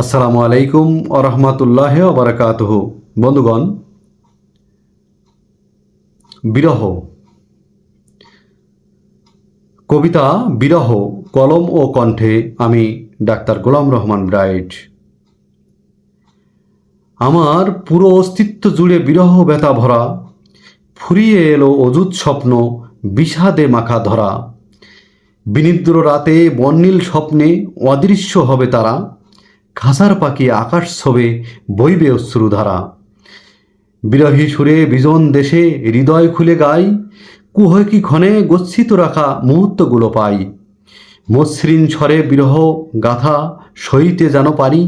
আসসালামু আলাইকুম আরহামাতুল্লাহ বারাকাতুহ। বন্ধুগণ, বিরহ। কবিতা, বিরহ, কলম ও কণ্ঠে আমি ডাক্তার গোলাম রহমান ব্রাইট। আমার পুরো অস্তিত্ব জুড়ে বিরহ ব্যথা ভরা, ফুরিয়ে এলো অযুত স্বপ্ন, বিষাদে মাখা ধরা। বিনিদ্র রাতে বর্ণিল স্বপ্নে অদৃশ্য হবে তারা খাসার পাখি আকাশ ছবে বইবে অশ্রুধারা বিরহী সুরে বিজন দেশে হৃদয় খুলে গাই কুহকি ক্ষণে গচ্ছিত রাখা মুহূর্তগুলো পাই। মসৃণ স্বরে বিরহ গাথা সইতে যেন পারি,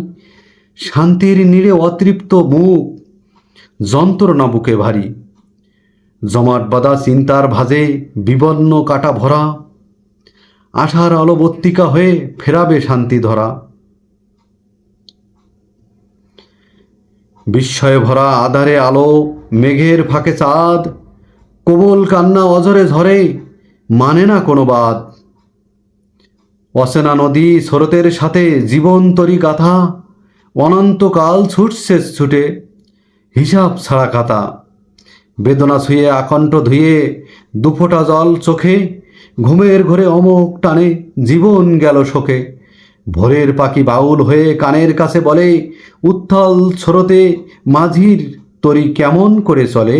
শান্তির নীড়ে অতৃপ্ত মুখ যন্ত্রণা বুকে ভারী। জমাট বাঁধা চিন্তার ভাজে বিবর্ণ কাটা ভরা, আশার আলোবত্তিকা হয়ে ফেরাবে শান্তি ধরা। বিস্ময়ে ভরা আধারে আলো, মেঘের ফাঁকে চাঁদ, কোমল কান্না অজরে ঝরে মানে না কোনো বাদ অচেনা নদী স্রোতের সাথে জীবন তরি গাথা, অনন্তকাল ছুটছে ছুটে, হিসাব ছাড়া খাতা। বেদনা ছুঁয়ে আকণ্ঠ ধুয়ে, দুফোটা জল চোখে, ঘুমের ঘরে অমোক টানে, জীবন গেল শোকে। ভোরের পাখি বাউল হয়ে কানের কাছে বলে উত্থল স্রোতে মাঝির তরি কেমন করে চলে?